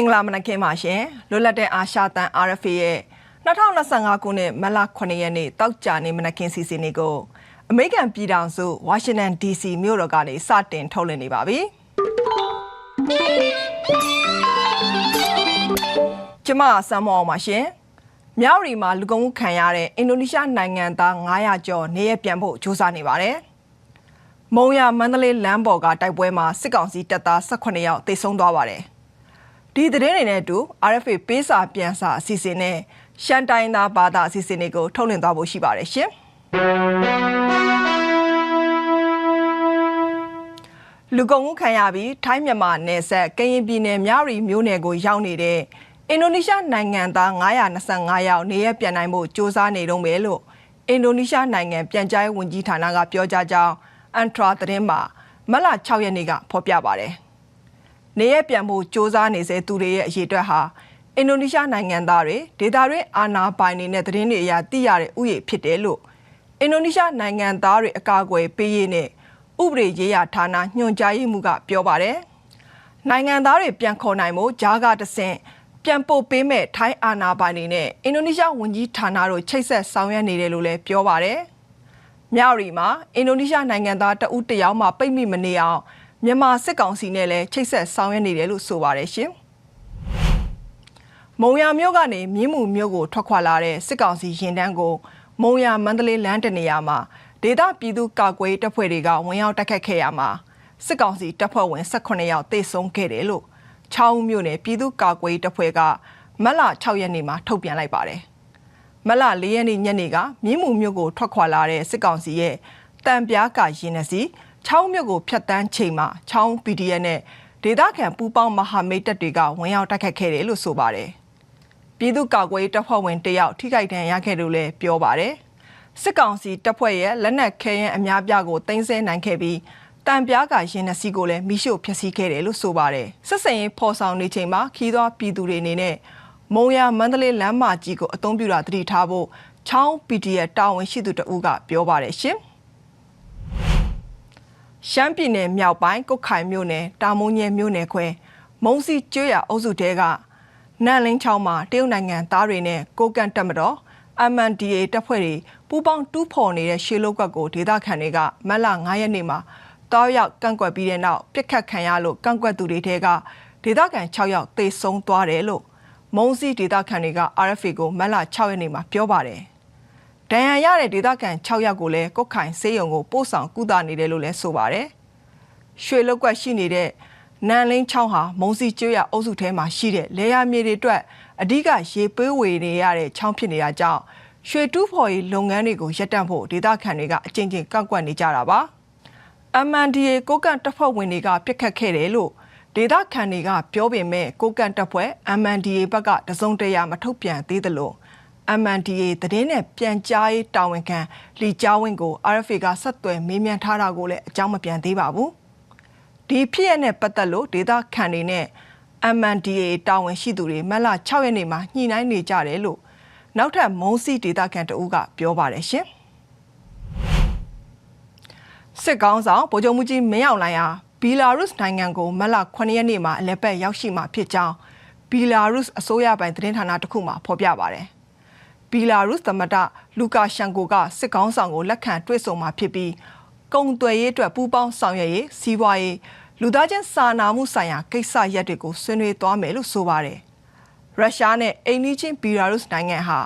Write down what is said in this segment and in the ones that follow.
မင်္ဂလာမနက်ခင်းပါရှင်လွတ်လပ်တဲ့အာရှတန် RFA ရဲ့2025ခုနှစ်မတ်လ9ရက်နေ့တောက်ကြနေမနက်ခင်းစီစဉ်လေးကိုအမေရိကန်ပြည်ထောင်စုဝါရှင်တန် DC မြို့တော်ကနေစတင်ထုတ်လွှင့်နေပါပြီကျမဆမ်မောအောင်ပါရှင်မြောက်ရီမှာလူကုန်မှုခံရတဲ့အင်ဒိုနီးရှားနိုင်ငံသား900ကျော်နေရပြန်ဖို့စ조사နေပါတယ်မုံရမန္တလေးလမ်းပေါ်ကတိုက်ပွဲမှာစစ်ကောင်စီတပ်သား18ယောက်သေဆုံးသွားပါတယ် ဒီသတင်းတွေနဲ့အတူ RFA ပေးစာပြန်စာအစီအစဉ်နဲ့ရှန်တိုင်းသားဘာသာအစီအစဉ်တွေကိုထုတ်လွှင့်သွားဖို့ရှိပါတယ်ရှင်လူကုန်မှုခံရပြီးထိုင်းမြန်မာနယ်စပ်ကရင်ပြည်နယ်မြရီမြို့နယ်ကိုရောက်နေတဲ့အင်ဒိုနီးရှားနိုင်ငံသား925ယောက်နေရပြန်နိုင်ဖို့စ조사နေတော့မယ်လို့အင်ဒိုနီးရှားနိုင်ငံပြန်ကြားရေးဝန်ကြီးဌာနကပြောကြားကြောင်းအန်ထရာသတင်းမှာမတ်လ6ရက်နေ့ကဖော်ပြပါတယ်။ နေရပြန်ဖို့စ조사နေစေသူတွေရဲ့အရေးအတွက်ဟာအင်ဒိုနီးရှားနိုင်ငံသားတွေဒေသတွင်းအာဏာပိုင်တွေနဲ့သတင်းတွေအရသိရတဲ့ဥယျာဉ်ဖြစ်တယ်လို့အင်ဒိုနီးရှားနိုင်ငံသားတွေအကာအကွယ်ပေးရေးနဲ့ဥပဒေရေးရာဌာနညွှန်ကြားရေးမှူးကပြောပါတယ်။နိုင်ငံသားတွေပြန်ခေါ်နိုင်မှုဂျားကတဆင့်ပြန်ပို့ပေးမဲ့ထိုင်းအာဏာပိုင်တွေနဲ့အင်ဒိုနီးရှားဝန်ကြီးဌာနတို့ချိတ်ဆက်ဆောင်ရွက်နေတယ်လို့လည်းပြောပါတယ်။မြောက်ရီမှာအင်ဒိုနီးရှားနိုင်ငံသားတဦးတယောက်မှပိတ်မိမနေအောင် မြန်မာစစ်ကောင်စီနဲ့လည်းချိတ်ဆက်ဆောင်ရွက်နေတယ်လို့ဆိုပါတယ်ရှင်။မုံရမြို့ကနေမြင်းမှုမြို့ကိုထွက်ခွာလာတဲ့စစ်ကောင်စီရင်တန်းကိုမုံရမန္တလေးလမ်းတနေရာမှာဒေသပြည်သူကာကွယ်တပ်ဖွဲ့တွေကဝင်ရောက်တိုက်ခတ်ခဲ့ရမှာစစ်ကောင်စီတပ်ဖွဲ့ဝင်18ယောက်သေဆုံးခဲ့တယ်လို့ချောင်းမြို့နယ်ပြည်သူ့ကာကွယ်တပ်ဖွဲ့ကမတ်လ6ရက်နေ့မှာထုတ်ပြန်လိုက်ပါတယ်။မတ်လ4ရက်နေ့ညနေကမြင်းမှုမြို့ကိုထွက်ခွာလာတဲ့စစ်ကောင်စီရဲ့တံပြားကရင်နှစီ ချောင်းမြို့ကိုဖျက်တမ်းချိန်မှာချောင်း PDF နဲ့ဒေသခံပူးပေါင်းမဟာမိတ်တပ်တွေကဝင်ရောက်တိုက်ခတ်ခဲ့တယ်လို့ဆိုပါတယ်။ပြည်သူ့ကာကွယ်တပ်ဖွဲ့ဝင်တယောက်ထိခိုက်ဒဏ်ရာရခဲ့လို့လည်းပြောပါတယ်။စစ်ကောင်စီတပ်ဖွဲ့ရဲ့လက်နက်ခဲယမ်းအများပြားကိုတင်ဆက်နိုင်ခဲ့ပြီးတံပြားကရင်နှစီကိုလည်းမိရှို့ဖျက်ဆီးခဲ့တယ်လို့ဆိုပါတယ်ဆက်စင်ရေးဖော်ဆောင်နေချိန်မှာခီးသောပြည်သူတွေအနေနဲ့မုံရမန္တလေးလမ်းမကြီးကိုအသုံးပြုတာတတိထားဖို့ချောင်း PDF တာဝန်ရှိသူတဦးကပြောပါတယ်ရှင် ရှမ်းပြည်နယ်မြောက်ပိုင်းကုတ်ခိုင်မြို့နယ်တာမုံညဲမြို့နယ်ခွဲမုံစီကျွရအုပ်စုတဲကနန်လင်းချောင်းမှာတရုတ်နိုင်ငံသားတွေနဲ့ကိုကန်တက်မတော် MNDA တပ်ဖွဲ့တွေပူးပေါင်းတူးဖော်နေတဲ့ရှေးလုတ်ကွက်ကိုဒေသခံတွေကမတ်လ9ရက်နေ့မှာတောက်ရောက်ကန့်ကွက်ပြီးတဲ့နောက်ပြစ်ခတ်ခံရလို့ကန့်ကွက်သူတွေထဲကဒေသခံ6ယောက်သေဆုံးသွားတယ်လို့မုံစီဒေသခံတွေက RFA ကိုမတ်လ6ရက်နေ့မှာပြောပါတယ်။ ဒဏ်ရာရတဲ့ဒေသခံ6ယောက်ကိုလည်းကုတ်ခိုင်ဆေးရုံကိုပို့ဆောင်ကုသနေတယ်လို့လည်းဆိုပါတယ်။ရွှေလောက်ကွက်ရှိနေတဲ့နန်လင်းချောင်းဟာမုံစီကျွရအုပ်စုထဲမှာရှိတဲ့လေယာမြေတွေအတွက်အဓိကရေပေးဝေနေရတဲ့ချောင်းဖြစ်နေတာကြောင့်ရွှေတူးဖော်ရေးလုပ်ငန်းတွေကိုရပ်တန့်ဖို့ဒေသခံတွေကအကြိမ်ကြိမ်ကန့်ကွက်နေကြတာပါ။ MNDA ကိုကန့်တပ်ဖွဲ့ဝင်တွေကပြစ်ခတ်ခဲ့တယ်လို့ဒေသခံတွေကပြောပေမဲ့ကိုကန့်တပ်ဖွဲ့ MNDA ဘက်ကတစုံတရာမထုတ်ပြန်သေးသလို MNDA သတင်းနဲ့ပြန်ကြားရေးတာဝန်ခံလီကျောင်းဝင်းကို RFA ကဆက်သွယ်မေးမြန်းထားတာကိုလည်းအကြောင်းမပြန်သေးပါဘူးဒီဖြစ်ရတဲ့ပတ်သက်လို့ဒေသခံတွေနဲ့ MNDA တာဝန်ရှိသူတွေမတ်လ6ရက်နေ့မှာညှိနှိုင်းနေကြတယ်လို့နောက်ထပ်မုံစီဒေသခံတဦးကပြောပါတယ်ရှင်။စစ်ကောင်းဆောင်ဗိုလ်ချုပ်မှုကြီးမင်းအောင်လှိုင်ဟာဘီလာရုစ်နိုင်ငံကိုမတ်လ9ရက်နေ့မှာအလဲပတ်ရောက်ရှိမှာဖြစ်ကြောင်းဘီလာရုစ်အစိုးရပိုင်သတင်းဌာနတစ်ခုမှဖော်ပြပါတယ်။ ဘီလာရုစ်သမ္မတလူကာရှန်ကိုကစစ်ကောင်းဆောင်ကိုလက်ခံတွေ့ဆုံမှာဖြစ်ပြီးကုံသွယ်ရေးအတွက်ပူးပေါင်းဆောင်ရွက်ရေးစီးပွားရေးလူသားချင်းစာနာမှုဆိုင်ရာကိစ္စရပ်တွေကိုဆွေးနွေးသွားမယ်လို့ဆိုပါတယ်။ရုရှားနဲ့အိန္ဒိချင်းဘီလာရုစ်နိုင်ငံဟာ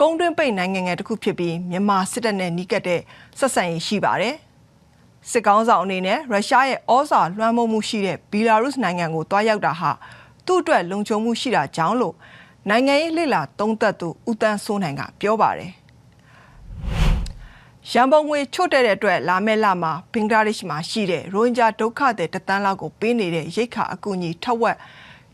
ကုန်းတွင်းပိတ်နိုင်ငံငယ်တစ်ခုဖြစ်ပြီးမြန်မာစစ်တပ်နဲ့နှီးကပ်တဲ့ဆက်ဆံရေးရှိပါတယ်။စစ်ကောင်းဆောင်အနေနဲ့ရုရှားရဲ့ဩဇာလွှမ်းမိုးမှုရှိတဲ့ဘီလာရုစ်နိုင်ငံကိုတွားရောက်တာဟာသူ့အတွက်လုံခြုံမှုရှိတာကြောင့်လို့ နိုင်ငံရေးလှစ်လာသုံးသက်သူဦးတန်းစိုးနိုင်ကပြောပါတယ်ရန်ပုံငွေချွတ်တဲ့အတွက်လာမဲ့လမှာဘင်္ဂလားဒေ့ရှ်မှာရှိတဲ့ရိုဟင်ဂျာဒုက္ခသည်တသန်းလောက်ကိုပေးနေတဲ့ရိတ်ခါအကူအညီထက်ဝက်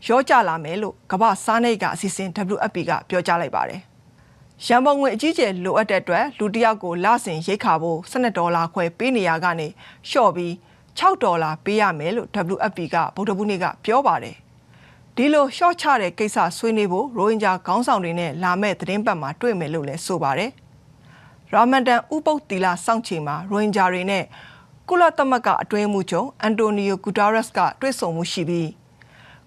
ရောကြလာမယ်လို့ကမ္ဘာစားနေကအစီအစဉ် WFP ကပြောကြားလိုက်ပါတယ်။ရန်ပုံငွေအကြီးကျယ်လိုအပ်တဲ့အတွက်လူတစ်ယောက်ကိုလစဉ်ရိတ်ခါဖို့12ဒေါ်လာခွဲပေးနေရကနေလျှော့ပြီး6ဒေါ်လာပေးရမယ်လို့ WFP ကဗုဒ္ဓဘူးနေ့ကပြောပါတယ် ဒီလိုရှော့ချတဲ့ကိစ္စဆွေးနွေးဖို့ရိုဟင်ဂျာခေါင်းဆောင်တွေနဲ့လာမဲ့သတင်းပတ်မှာတွေ့မယ်လို့လည်းဆိုပါတယ်ရာမန်ဒန်ဥပုပ်တီလာစောင့်ချိန်မှာရိုဟင်ဂျာတွေနဲ့ကုလသမဂ္ဂအတွင်းမှုချုပ်အန်တိုနီယိုဂူတာရက်စ်ကတွေ့ဆုံမှုရှိပြီး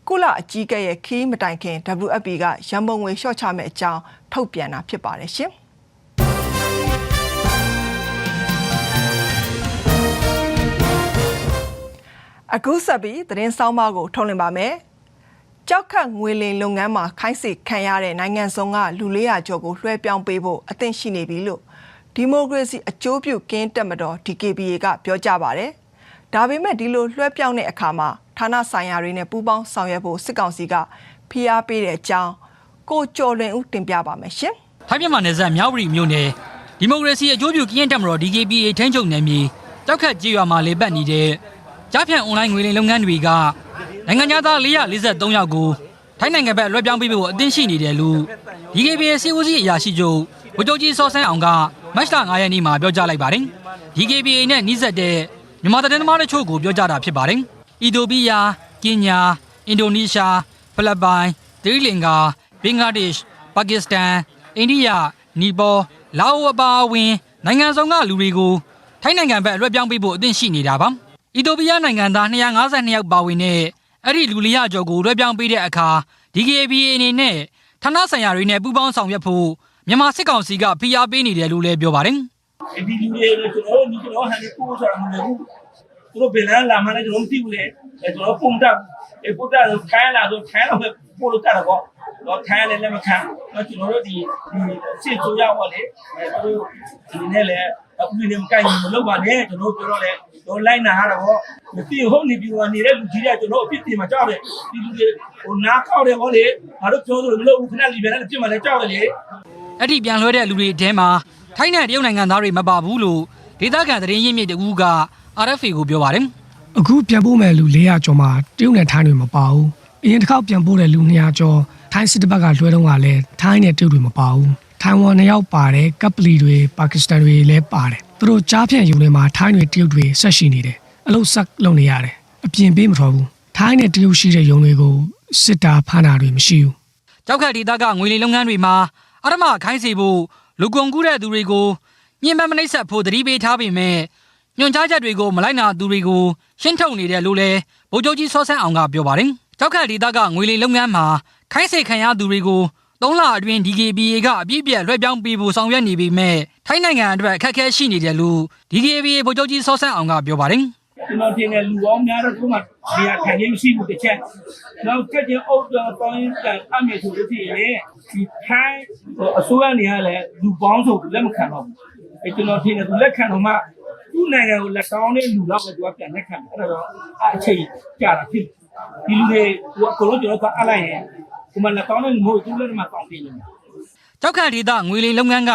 ကုလအကြီးအကဲရဲ့ခီးမတိုင်ခင် WFP ကရန်ပုံငွေလျှော့ချမဲ့အကြောင်းထုတ်ပြန်တာဖြစ်ပါတယ်ရှင်။အခုဆက်ပြီးသတင်းဆောင်မကိုထုတ်လင်းပါမယ်။ ကြောက်ခတ်ငွေလင်လုပ်ငန်းမှာခိုင်းစေခံရတဲ့နိုင်ငံစုံကလူ400ကျော်ကိုလွှဲပြောင်းပေးဖို့အသင့်ရှိနေပြီလို့ဒီမိုကရေစီအကျိုးပြုကင်းတက်မတော် DKBA ကပြောကြားပါတယ်။ဒါပေမဲ့ဒီလိုလွှဲပြောင်းတဲ့အခါမှာဌာနဆိုင်ရာတွေနဲ့ပူးပေါင်းဆောင်ရွက်ဖို့စစ်ကောင်စီကဖိအားပေးတဲ့အကြောင်းကိုကျော်လွင်ဦးတင်ပြပါမယ်ရှင်။ထိုင်းမြန်မာနယ်စပ်မြောက်ပရီမြို့နယ်ဒီမိုကရေစီအကျိုးပြုကရင်တက်မတော် DKBA ထန်းချုပ်နယ်မြေတောက်ခတ်ကြေးရွာမှာလေပတ်နေတဲ့ကြားဖြန့်အွန်လိုင်းငွေလိမ်လုပ်ငန်းတွေက နိုင်ငံသား443ယောက်ကိုထိုင်းနိုင်ငံဘက်လွှဲပြောင်းပေးဖို့အသင့်ရှိနေတယ်လို့ DKBA စီဦးစီးအရာရှိချုပ်ဗိုလ်ချုပ်ကြီးစောဆန်းအောင်ကမတ်လ9ရက်နေ့မှာပြောကြားလိုက်ပါတယ်။ DKBA နဲ့နှိစက်တဲ့မြန်မာသတင်းသမားတို့ချို့ကိုပြောကြားတာဖြစ်ပါတယ်။အီဒိုပီးယား၊ကင်ညာ၊အင်ဒိုနီးရှား၊ဖိလစ်ပိုင်၊သီရိလင်္ကာ၊ဘင်္ဂလားဒေ့ရှ်၊ပါကစ္စတန်၊အိန္ဒိယ၊နီပေါ၊လာအိုအပါအဝင်နိုင်ငံစုံကလူတွေကိုထိုင်းနိုင်ငံဘက်လွှဲပြောင်းပေးဖို့အသင့်ရှိနေတာပါ။အီသီယိုးပီးယားနိုင်ငံသား252ယောက်ပါဝင်တဲ့ အဲ့ဒီလူလျာကျော်ကိုလွှဲပြောင်းပေးတဲ့အခါ DKBA အနေနဲ့ဌာနဆိုင်ရာတွေနဲ့ပူးပေါင်းဆောင်ရွက်ဖို့မြန်မာစစ်ကောင်စီကဖိအားပေးနေတယ်လို့လည်းပြောပါတယ်။ဒီလူတွေကျွန်တော်တို့ကျွန်တော်ဟန်ကိုပို့ဆိုတာမဟုတ်ဘူးသူတို့ဘယ်လမ်းလာမှလည်းကျွန်တော်မသိဘူးလေအဲကျွန်တော်ပုံတက်အဲပုံတက်ထိုင်းလာဆိုထိုင်းတော့ပို့လို့တက်တော့တော့ထိုင်းလည်းလည်းမခံတော့ကျွန်တော်တို့ဒီဒီစစ်ဆိုရပါလေအဲသူတို့ဒီနေ့လည်း အခုနေမကိုင်မလုပ်ပါနဲ့ကျွန်တော်ပြောတော့လေတော့လိုက်နာရတော့မသိဟုတ်နေပြီးနေတဲ့လူကြီးကကျွန်တော်အဖြစ်တင်မှာကြောက်တယ်ဒီလူတွေဟိုနားကောက်တယ်ဗောလေငါတို့ပြောသလိုမလုပ်ဘူးခဏလီပြန်လည်းပြစ်မှလည်းကြောက်တယ်လေအဲ့ဒီပြန်လွှဲတဲ့လူတွေထဲမှာထိုင်းနဲ့တရုတ်နိုင်ငံသားတွေမပါဘူးလို့ဒေသခံသတင်းရင်းမြစ်တဦးက RFA ကိုပြောပါတယ်အခုပြန်ပို့မဲ့လူ400ကျော်မှာတရုတ်နဲ့ထိုင်းတွေမပါဘူး။အရင်တစ်ခေါက်ပြန်ပို့တဲ့လူ200ကျော်ထိုင်းစစ်တပ်ဘက်ကလွှဲတော့ကလည်းထိုင်းနဲ့တရုတ်တွေမပါဘူး။ ထိုင်ဝမ်နှစ်ယောက်ပါတယ်ကပ်ပလီတွေပါကစ္စတန်တွေလည်းပါတယ်။သူတို့ကြားဖြန့်ယူနေမှာထိုင်းတွေတရုတ်တွေဆက်ရှိနေတယ်။အလုတ်ဆက်လုပ်နေရတယ်။အပြင်ပေးမထွက်ဘူး။ထိုင်းနဲ့တရုတ်ရှိတဲ့ယုံတွေကိုစစ်တာဖမ်းတာတွေမရှိဘူး။ကြောက်ခတ်ဒေသကငွေလိမ်လုပ်ငန်းတွေမှာအရမခိုင်းစေဖို့လူကုန်ကူးတဲ့သူတွေကိုညှဉ်းပန်းမနှိပ်စက်ဖို့တတိပေးထားပေမဲ့ညွန်ကြားချက်တွေကိုမလိုက်နာသူတွေကိုရှင်းထုတ်နေတယ်လို့လည်းဗိုလ်ချုပ်ကြီးစောဆန်းအောင်ကပြောပါတယ်။ကြောက်ခတ်ဒေသကငွေလိမ်လုပ်ငန်းမှာခိုင်းစေခံရသူတွေကို သုံးလအတွင်း DKBA ကအပြည့်ပြည့်လွှဲပြောင်းပေးဖို့ဆောင်ရွက်နေပေမဲ့ထိုင်းနိုင်ငံအတွက်အခက်အခဲရှိနေတယ်လို့ DKBA ဗိုလ်ချုပ်ကြီးစောဆန်းအောင်ကပြောပါတယ်။ကျွန်တော်တင်တဲ့လူပေါင်းများတော့ဒီမှာနေရာခံခြင်းမရှိဘူးတစ်ချက်။နောက်ကြက်ချင်းအုပ်တော်ပေါင်းကအမေဆိုလို့ရှိရင်ဒီထိုင်းအစိုးရနေရာလဲလူပေါင်းဆိုလက်မခံတော့ဘူး။အဲကျွန်တော်တင်တဲ့သူလက်ခံတော့မှသူ့နိုင်ငံကိုလက်ကောင်းတဲ့လူတော့ပဲသူကပြန်လက်ခံတယ်။အဲ့တော့အချိန်ကြာတာဖြစ်ဒီလူတွေဟိုအကုန်လုံးကျွန်တော်ကအလိုက်ရင် ဒီမှာလက်ကောင်းတဲ့လူမျိုးသူ့လက်မှာကောင်းတယ်လို့ကြောက်ခန့်ဒေသငွေလိမ်လုပ်ငန်းက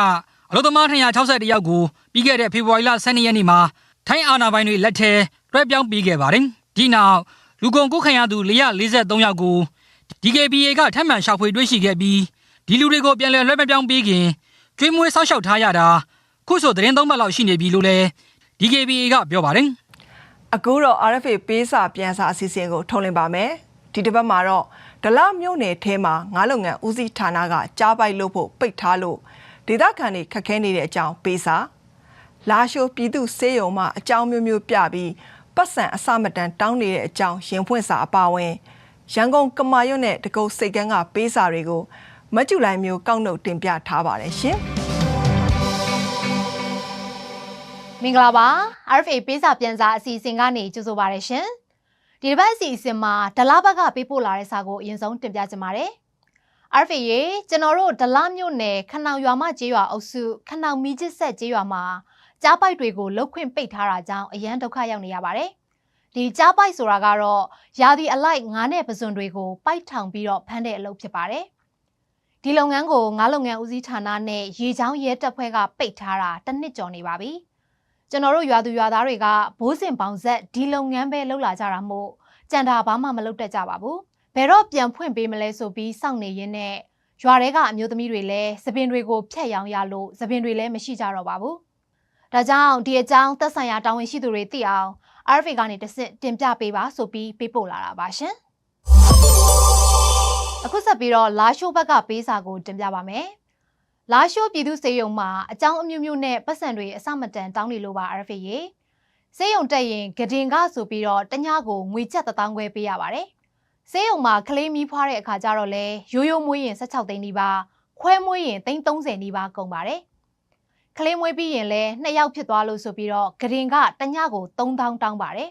အလို့သမား261ယောက်ကိုပြီးခဲ့တဲ့ဖေဖော်ဝါရီလ12ရက်နေ့မှာထိုင်းအာဏာပိုင်တွေလက်ထဲတွဲပြောင်းပေးခဲ့ပါတယ်။ဒီနောက်လူကုန်ကူးခံရသူ443ယောက်ကို DKBA ကထပ်မံရှာဖွေတွေ့ရှိခဲ့ပြီးဒီလူတွေကိုပြန်လည်လွှဲပြောင်းပေးခင်ကျွေးမွေးဆောက်ရှောက်ထားရတာခုဆိုသတင်းသုံးပတ်လောက်ရှိနေပြီလို့လည်း DKBA ကပြောပါတယ်။အခုတော့ RFA ပေးစာပြန်စာအစီအစဉ်ကိုထုတ်လင်းပါမယ်ဒီတစ်ပတ်မှာတော့ ဒလမြို့နယ်ထဲမှာငါးလုပ်ငန်းဦးစီးဌာနကကြားပိုက်လို့ဖို့ပိတ်ထားလို့ဒေသခံတွေခက်ခဲနေတဲ့အကြောင်းပေးစာလာရှိုးပြည်သူစေယုံမှအကြောင်းမျိုးမျိုးပြပြီးပတ်စံအစမတန်တောင်းနေတဲ့အကြောင်းရင်ဖွင့်စာအပါဝင်ရန်ကုန်ကမာရွတ်နဲ့တကုတ်စိတ်ကန်းကပေးစာတွေကိုမကျူလိုက်မျိုးကောက်နှုတ်တင်ပြထားပါတယ်ရှင်။မင်္ဂလာပါ RFA ပေးစာပြန်စာအစီအစဉ်ကနေကြိုဆိုပါရရှင် ဒီတစ်ပတ်အစီအစဉ်မှာဒလဘက်ကပေးပို့လာတဲ့စာကိုအရင်ဆုံးတင်ပြချင်ပါတယ် RFA ရေကျွန်တော်တို့ဒလမြို့နယ်ခဏောင်ရွာမကျေးရွာအုပ်စုခဏောင်မီချစ်ဆက်ကျေးရွာမှာကြားပိုက်တွေကိုလုတ်ခွင့်ပိတ်ထားတာကြောင့်အရန်ဒုက္ခရောက်နေရပါတယ်ဒီကြားပိုက်ဆိုတာကတော့ယာဒီအလိုက်ငါးနဲ့ပဇွန်တွေကိုပိုက်ထောင်ပြီးတော့ဖမ်းတဲ့အလုပ်ဖြစ်ပါတယ်ဒီလုပ်ငန်းကိုငါးလုပ်ငန်းဦးစီးဌာနနဲ့ရေချောင်းရဲတပ်ဖွဲ့ကပိတ်ထားတာတစ်နှစ်ကျော်နေပါပြီ။ ကျွန်တော်တို့ရွာသူရွာသားတွေကဘိုးစင်ပေါင်ဆက်ဒီလုပ်ငန်းပဲလုပ်လာကြတာမို့ကြံတာဘာမှမလုပ်တတ်ကြပါဘူးဘယ်တော့ပြန်ဖွင့်ပေးမလဲဆိုပြီးစောင့်နေရင်းနဲ့ရွာထဲကအမျိုးသမီးတွေလည်းသပင်တွေကိုဖျက်ရောင်ရလို့သပင်တွေလည်းမရှိကြတော့ပါဘူးဒါကြောင့်ဒီအကြောင်းသက်ဆိုင်ရာတာဝန်ရှိသူတွေသိအောင် RFA ကနေတဆင့်တင်ပြပေးပါဆိုပြီးပေးပို့လာတာပါရှင်အခုဆက်ပြီးတော့လာရှိုးဘက်ကပေးစာကိုတင်ပြပါမယ် လာရှိုးပြည်သူစေယုံမှာအကြောင်းအမျိုးမျိုးနဲ့ပတ်စံတွေအစမတန်တောင်းနေလို့ပါ RFA ရေစေယုံတက်ရင်ဂဒင်ကဆိုပြီးတော့တညကိုငွေကျပ်1000ခွဲပေးရပါတယ်ဆေးရုံမှာကလေးမီးဖွားတဲ့အခါကျတော့လဲရိုးရိုးမွေးရင်16သိန်းနီးပါးခွဲမွေးရင်သိန်း30နီးပါးကုန်ပါတယ်ကလေးမွေးပြီးရင်လဲနှစ်ယောက်ဖြစ်သွားလို့ဆိုပြီးတော့ဂရင်ကတညကို3000တောင်းပါတယ်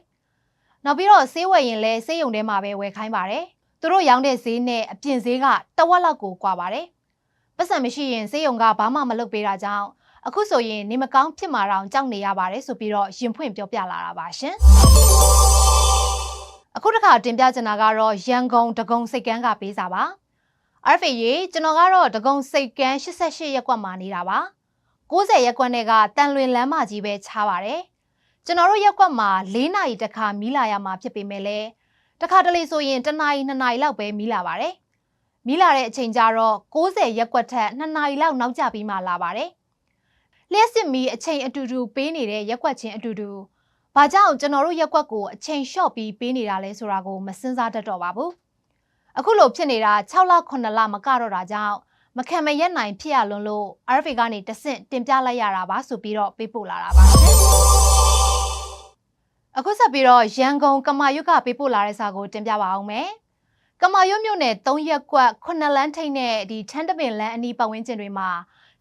နောက်ပြီးတော့ဆေးဝယ်ရင်လဲဆေးရုံထဲမှာပဲဝယ်ခိုင်းပါတယ်သူတို့ရောင်းတဲ့ဈေးနဲ့အပြင်ဈေးကတဝက်လောက်ကိုကွာပါတယ် ပတ်စံမရှိရင်ဆေးရုံကဘာမှမလုပ်ပေးတာကြောင့်အခုဆိုရင်နေမကောင်းဖြစ်မှာတော့ကြောက်နေရပါတယ်ဆိုပြီးတော့ရင်ဖွင့်ပြောပြလာတာပါရှင်အခုတစ်ခါတင်ပြချင်တာကတော့ရန်ကုန်ဒဂုံစိတ်ကန်းကပေးစာပါ RFA ရေကျွန်တော်ကတော့ဒဂုံစိတ်ကန်း88ရက်ကွက်မှာနေတာပါ90ရက်ကွက်နဲ့ကတန်လွင်လမ်းမကြီးပဲချားပါတယ်ကျွန်တော်တို့ရက်ကွက်မှာ၄နာရီတစ်ခါမီးလာရမှာဖြစ်ပေမဲ့လည်းတစ်ခါတလေဆိုရင်တစ်နာရီနှစ်နာရီလောက်ပဲမီးလာပါတယ် မီးလာတဲ့အချိန်ကျတော့90ရက်ကွက်ထက်2နာရီလောက်နောက်ကျပြီးမှလာပါတယ်လျှက်စစ်မီးအချိန်အတူတူပေးနေတဲ့ရက်ကွက်ချင်းအတူတူဘာကြောင့်ကျွန်တော်တို့ရက်ကွက်ကိုအချိန်လျှော့ပြီးပေးနေတာလဲဆိုတာကိုမစင်စားတတ်တော့ပါဘူးအခုလိုဖြစ်နေတာ6လ9လမကတော့တာကြောင့်မခံမရက်နိုင်ဖြစ်ရလွန်းလို့ RFA ကနေတဆင့်တင်ပြလိုက်ရတာပါဆိုပြီးတော့ပေးပို့လာတာပါရှင်အခုဆက်ပြီးတော့ရန်ကုန်ကမာရွတ်ကပေးပို့လာတဲ့စာကိုတင်ပြပါအောင်မယ် ကမာရွတ်မြို့နယ်3ရက်ကွက်9လမ်းထိပ်နဲ့ဒီချမ်းတပင်လမ်းအနီးပတ်ဝန်းကျင်တွေမှာ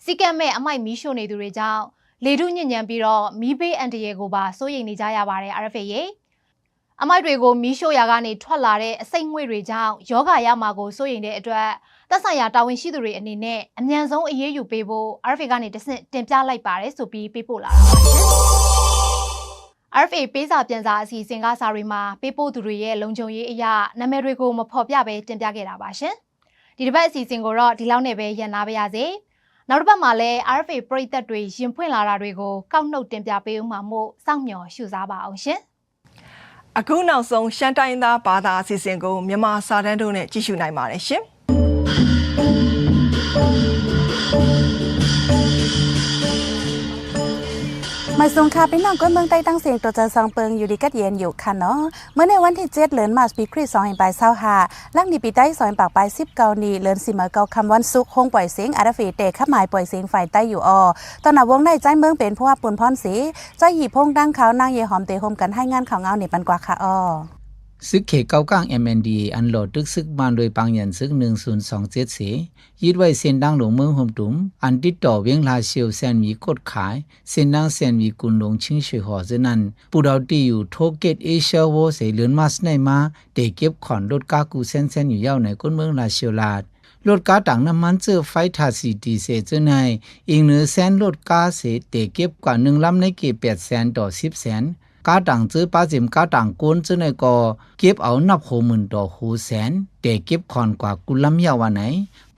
စီကံမဲ့အမိုက်မီးရှို့နေသူတွေကြောင့်လေထုညစ်ညမ်းပြီးတော့မီးဘေးအန်တရယ်ကိုပါစိုးရိမ်နေကြရပါတယ် RFA ရေအမိုက်တွေကိုမီးရှို့ရာကနေထွက်လာတဲ့အစိမ့်ငွေ့တွေကြောင့်ယောဂရမှာကိုစိုးရိမ်တဲ့အတွက်သက်ဆိုင်ရာတာဝန်ရှိသူတွေအနေနဲ့အမြန်ဆုံးအရေးယူပေးဖို့ RFA ကနေတဆင့်တင်ပြလိုက်ပါတယ်ဆိုပြီးပေးပို့လာတာပါရှင်။ RFA ပေးစာပြန်စာအစီအစဉ်ကစာတွေမှာပေးပို့သူတွေရဲ့လုံခြုံရေးအရာနာမည်တွေကိုမဖော်ပြဘဲတင်ပြခဲ့တာပါရှင်။ဒီတစ်ပတ်အစီအစဉ်ကိုတော့ဒီလောက်နဲ့ပဲရန်နာပါရစေ။နောက်တစ်ပတ်မှာလည်း RFA ပရိသတ်တွေရင်ဖွင့်လာတာတွေကိုကောက်နှုတ်တင်ပြပေးဦးမှာမို့စောင့်မျှော်ရှုစားပါအောင်ရှင်။အခုနောက်ဆုံးရှမ်းတိုင်းသားဘာသာအစီအစဉ်ကိုမြန်မာစာတန်းတို့နဲ့ကြည့်ရှုနိုင်ပါတယ်ရှင် มาส่งค่ะพี่น้องก้นเมืองใต้ตั้งเสียงตัวเจอซองเปิงอยู่ดีกัดเย็นอยู่ค่ะเนาะเมื่อในวันที่เจ็ดเหรินมาสปีคริสองเห็นปลายเศร้าหาลักนีปีใต้สองปากปลายสิบเกานีเหรินสิมาเกาคำวันซุกคงปล่อยเสียงอาราฟีเตะขับหมายปล่อยเสียงฝ่ายใต้อยู่ออตอนหน้าวงในใจเมืองเป็นผู้ว่าปุ่นพรสีใจหยีพงดังเขานางเยหอมเตะโฮมกันให้งานข่าวเงาเนปันกว่าค่ะออ ซึกเขเก้าก้าง MNDA อันโหลดตึกซึกบ้านโดยปังยันซึกหนึ่งศูนย์สองเจ็ดเสยึดไว้เส้นดังหลวงเมืองหมตุม อันติดต่อเวียงลาเชียวแซนมีกดขายเส้นดังแซนมีกุนหลงชิงช่วยหอเจนั้นปูดาวตีอยู่โทเกตเอเชียโวเสเลือนมาสในมาเตเก็บขอนรถกากูเส้นเส้นอยู่เย้าในก้นเมืองลาเชียวลาดรถกาต่างน้ำมันเจอไฟทาสีดีเซเจอในอีกเหนือแสนรถกาเสเตเก็บกว่าหนึ่งลำในเก็บแปดแสนต่อสิบแสน กาต่างเจอป้าจิมกาต่างโกนเจอในก็เก็บเอานับโหมื่นต่อโหแสนแต่เก็บคอนกว่ากุลำยาวันไหน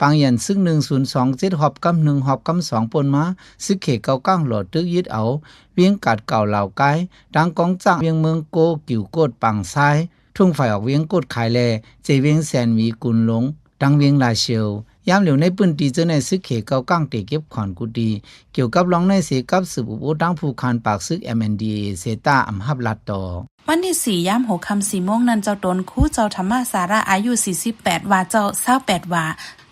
ปังยันซึ่งหนึ่งศูนย์สองเจ็ดหอบกำหนึ่งหอบกำสองปนมาซึกเขเก้าก้างหลอดตึกยึดเอา เวียงกัดเก่าเหล่าไกายดังกองจ้างเวียงเมืองโกกิ่วโกดปังซ้าย ทุ่งไฟออกเวียงกดขายแลเจเวียงแสนมีกุนหลงดังเวียงลาเชียว ยามเหลียวในปืนตีเจอในซึกเขเกาก้างเตเก็บขอนกุดีเกี่ยวกับร้องในเสกับสืบอุบดังผู้คานปากซึก MNDA เซตาอำหับลัดตอวันที่สี่ย่ำหกคำสี่โมงนั้นเจ้าตนคู่เจ้าธรรมสาระอายุสี่สิบแปดว่าเจ้าเศร้าแปดว่า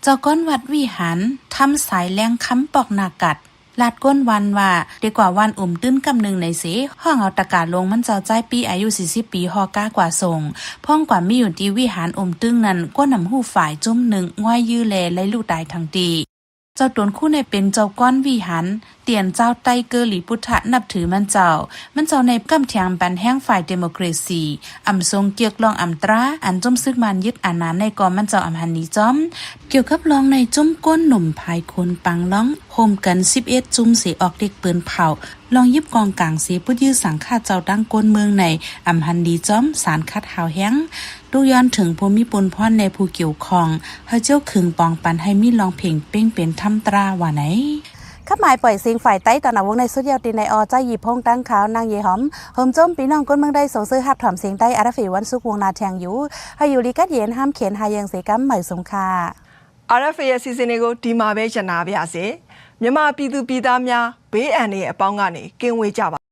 เจ้าก้อนวัดวิหารทำสายแรงค้ำปอกนากัด ลาดก้นวันว่าดีกว่าวันอุ่มตื้นกำหนึ่งในเสห้องเอาตะการลงมันเจ้าใจปีอายุ40ปีฮอก้ากว่าส่งพ่องกว่ามีอยู่ที่วิหารอุ่มตึงนั้นก็นำหูฝ่ายจุ้มหนึ่งง่อยยื้อแลไล่ลูกตายทั้งตี เจ้าตวนคู่ในเป็นเจ้าก้อนวิหัน เตียนเจ้าไตเกอหลีพุทธะนับถือมันเจ้า มันเจ้าในกำเทียงบันแห้งฝ่ายเดโมครซีอำทรงเกียกลองอำตรา อันจมซึกมันยึดอานาในกอมันเจ้าอำหันนี้จอม เกี่ยวกับลองในจุ้มก้นหนุ่มภายคนปังล้องโฮมกัน11จุ้มเสีออกเด็กปืนเผาลองยิบกองกลางเสีพุดยื้อสังฆาเจ้าดังก้นเมืองในอำหันดีจอมสารคัดหาวแห้ง ดูย้อนถึงภูมิปุนพรในผู้เกี่ยวข้องเฮาเจ้าขึงปองปันให้มีลองเพ่งเป้งเป็นทำตราว่าไหน ขับหมายปล่อยเสียงฝ่ายใต้ตอนนับวงในสุดยอดตีในอใจหยีพงดังเขานางเยหอมหอมจมปีน้องก้นเมืองได้ส่งซื้อหับถอมเสียงใต้อาราฟีวันศุกร์วงนาแทงอยู่ให้อยู่ลีกัดเย็นห้ามเขียนหายังเสกัมเหมยสงค่ะ RFA ရဲ့အစီအစဉ်လေးကိုဒီမှာပဲရှင်းနာပါရစေမြန်မာပြည်သူပြည်သားများဘေးအန္တရာယ်အပေါင်းကနေကင်းဝေးကြပါ